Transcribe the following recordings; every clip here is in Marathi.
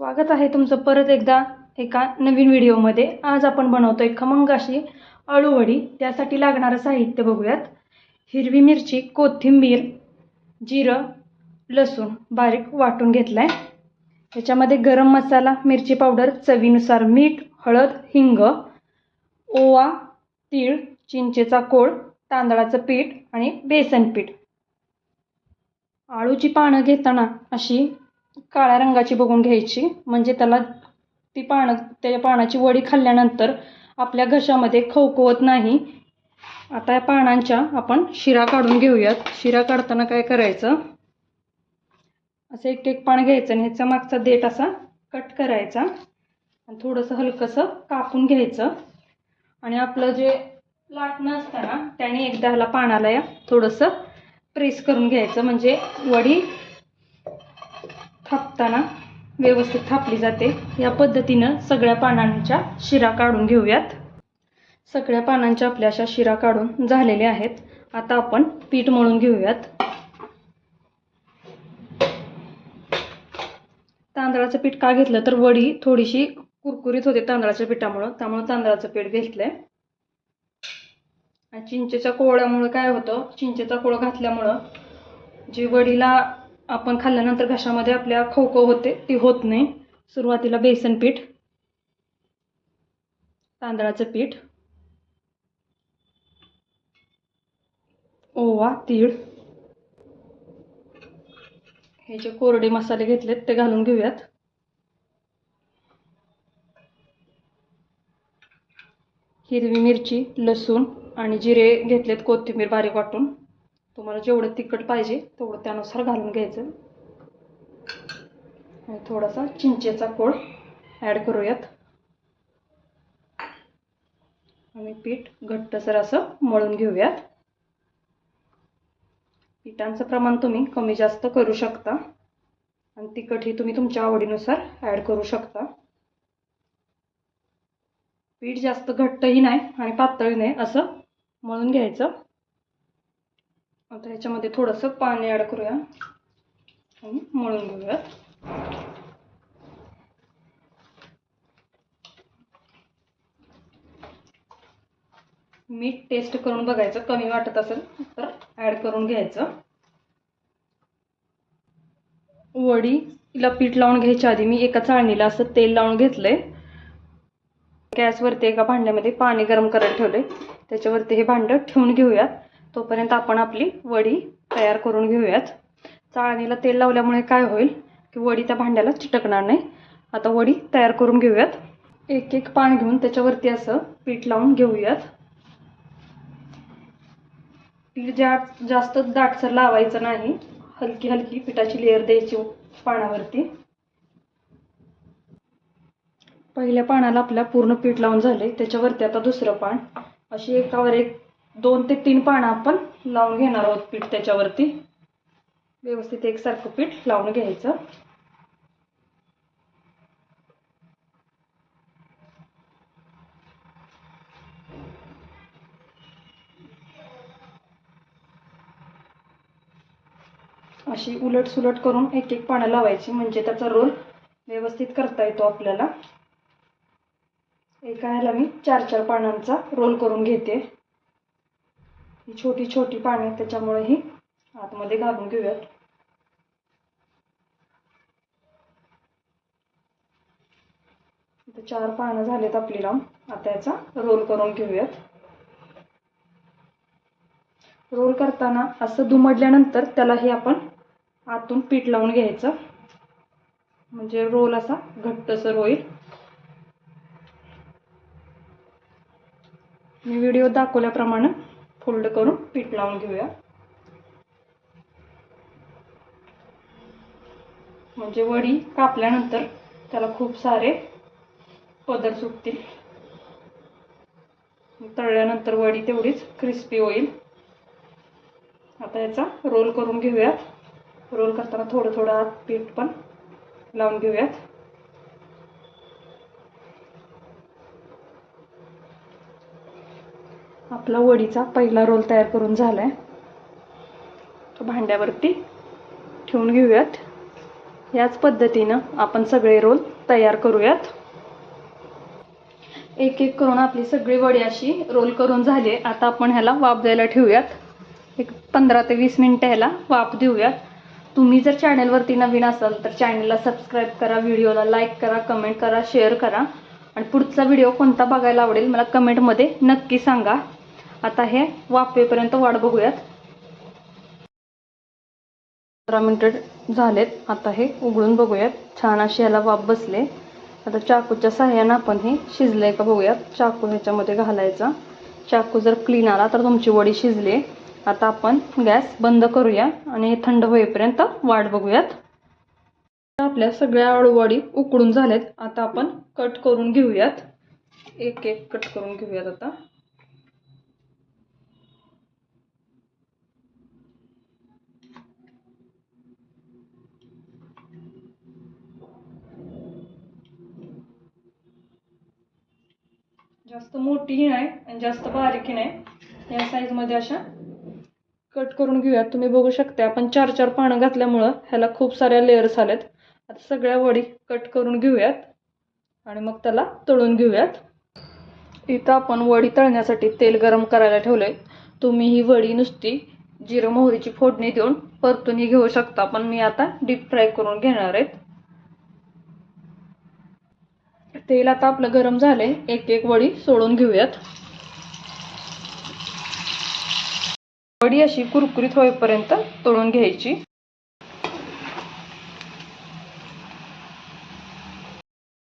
स्वागत आहे तुमचं परत एकदा एका नवीन व्हिडिओमध्ये. आज आपण बनवतो आहे खमंग अशी अळूवडी त्यासाठी लागणारं साहित्य बघूयात. हिरवी मिरची कोथिंबीर जिरं लसूण बारीक वाटून घेतला आहे त्याच्यामध्ये गरम मसाला मिरची पावडर चवीनुसार मीठ हळद हिंग ओवा तीळ चिंचेचा कोळ तांदळाचं पीठ आणि बेसन पीठ. आळूची पानं घेताना अशी काळ्या रंगाची बघून घ्यायची. म्हणजे त्याला ती पानं त्या पानाची वडी खाल्ल्यानंतर आपल्या घशामध्ये खवखवत नाही. आता या पानांच्या आपण शिरा काढून घेऊयात. शिरा काढताना काय करायचं? असं एक एक पान घ्यायचं आणि ह्याचा मागचा देठ असा कट करायचा. आणि थोडंसं हलकंसं कापून घ्यायचं. आणि आपलं जे लाटणं असतं ना त्याने एकदा ह्याला पानाला या थोडंसं प्रेस करून घ्यायचं. म्हणजे वडी थापताना व्यवस्थित थापली जाते. या पद्धतीनं सगळ्या पानांच्या शिरा काढून घेऊयात. सगळ्या पानांच्या आपल्या अशा शिरा काढून झालेल्या आहेत. आता आपण पीठ मळून घेऊयात. तांदळाचं पीठ का घेतलं तर वडी थोडीशी कुरकुरीत होते तांदळाच्या पिठामुळं. त्यामुळं तांदळाचं पीठ घेतलंय. आणि चिंचेच्या कोवळ्यामुळं काय होतं? चिंचेचा कोळ घातल्यामुळं जी वडीला आपण खाल्ल्यानंतर घशामध्ये आपल्या खवखव होते ती होत नाही. सुरुवातीला बेसन पीठ तांदळाचं पीठ ओवा तीळ हे जे कोरडे मसाले घेतलेत ते घालून घेऊयात. हिरवी मिरची लसूण आणि जिरे घेतलेत कोथिंबीर बारीक वाटून. तुम्हाला जेवढं तिखट पाहिजे तेवढं त्यानुसार घालून घ्यायचं. आणि थोडासा चिंचेचा कोळ ॲड करूयात. आणि पीठ घट्टसर असं मळून घेऊयात. पिठांचं प्रमाण तुम्ही कमी जास्त करू शकता. आणि तिखटही तुम्ही तुमच्या आवडीनुसार ॲड करू शकता. पीठ जास्त घट्टही नाही आणि पातळही नाही असं मळून घ्यायचं. आता ह्याच्यामध्ये थोडंसं पाणी ॲड करूया. आणि मळून घेऊयात. मीठ टेस्ट करून बघायचं कमी वाटत असेल तर ॲड करून घ्यायचं. वडीला पीठ लावून घ्यायच्या आधी मी एका चाळणीला असं तेल लावून घेतलंय. गॅसवरती एका भांड्यामध्ये पाणी गरम करायला ठेवले त्याच्यावरती हे भांडं ठेवून घेऊयात. तोपर्यंत आपण आपली वडी तयार करून घेऊयात. चाळणीला तेल लावल्यामुळे काय होईल की वडी त्या भांड्याला चिटकणार नाही. आता वडी तयार करून घेऊयात. एक एक पान घेऊन त्याच्यावरती असं पीठ लावून घेऊयात. पीठ जा जास्त दाटसर लावायचं नाही हलकी हलकी पिठाची लेअर द्यायची पानावरती. पहिल्या पानाला आपल्या पूर्ण पीठ लावून झाले त्याच्यावरती आता दुसरं पान. अशी एकावर एक दोन ते तीन पानं आपण लावून घेणार आहोत पीठ त्याच्यावरती. व्यवस्थित एकसारखं पीठ लावून घ्यायचं. अशी उलट सुलट करून एक एक पानं लावायची म्हणजे त्याचा रोल व्यवस्थित करता येतो आपल्याला. एका ह्याला मी चार चार पानांचा रोल करून घेते. ही छोटी छोटी पाने आहेत त्याच्यामुळे ही आतमध्ये घालून घेऊयात. चार पानं झालेत आपली राम आता याचा रोल करून घेऊयात. रोल करताना असं दुमडल्यानंतर त्यालाही आपण आतून पीठ लावून घ्यायचं. म्हणजे रोल असा घट्टसर होईल. मी व्हिडिओ दाखवल्याप्रमाणे फोल्ड करून पीठ लावून घेऊया. म्हणजे वडी कापल्यानंतर त्याला खूप सारे पदर सुटतील. तळल्यानंतर वडी तेवढीच क्रिस्पी होईल. आता याचा रोल करून घेऊयात. रोल करताना थोडं थोडं आत पीठ पण लावून घेऊयात. आपला वडीचा पहिला रोल तयार करून झाला आहे तो भांड्यावरती ठेवून घेऊयात. याच पद्धतीनं आपण सगळे रोल तयार करूयात. एक एक करून आपली सगळी वडी अशी रोल करून झाली आहे. आता आपण ह्याला वाफ द्यायला ठेवूयात. एक पंधरा ते वीस मिनटं ह्याला वाफ देऊयात. तुम्ही जर चॅनलवरती नवीन असाल तर चॅनलला सबस्क्राईब करा व्हिडिओला लाईक करा कमेंट करा शेअर करा. आणि पुढचा व्हिडिओ कोणता बघायला आवडेल मला कमेंटमध्ये नक्की सांगा. आता हे वाफेपर्यंत वाढ बघूयात. पंधरा मिनटं झालेत आता हे उघडून बघूयात. छान अशी ह्याला वाफ बसले. आता चाकूच्या साह्यानं आपण हे शिजलंय का बघूयात. चाकू ह्याच्यामध्ये घालायचा. चाकू जर क्लीन आला तर तुमची वडी शिजली. आता आपण गॅस बंद करूया आणि हे थंड होईपर्यंत वाट बघूयात. आपल्या सगळ्या अळूवाडी उकडून झाल्यात आता आपण कट करून घेऊयात. एक एक कट करून घेऊयात आता. जास्त मोठीही नाही आणि जास्त बारीकही नाही. या साईजमध्ये अशा कट करून घेऊयात. तुम्ही बघू शकता आपण चार चार पानं घातल्यामुळं ह्याला खूप साऱ्या लेअर्स आल्यात. आता सगळ्या वडी कट करून घेऊयात आणि मग त्याला तळून घेऊयात. इथं आपण वडी तळण्यासाठी तेल गरम करायला ठेवलंय. तुम्ही ही वडी नुसती जिरं मोहरीची फोडणी देऊन परतूनही घेऊ शकता. पण मी आता डीप फ्राय करून घेणार आहेत तेल आता आपलं गरम झालंय. एक एक वडी सोडून घेऊयात. वडी अशी कुरकुरीत होईपर्यंत तळून घ्यायची.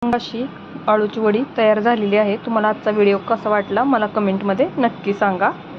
अशी आळूची वडी तयार झालेली आहे. तुम्हाला आजचा व्हिडिओ कसा वाटला मला कमेंटमध्ये नक्की सांगा.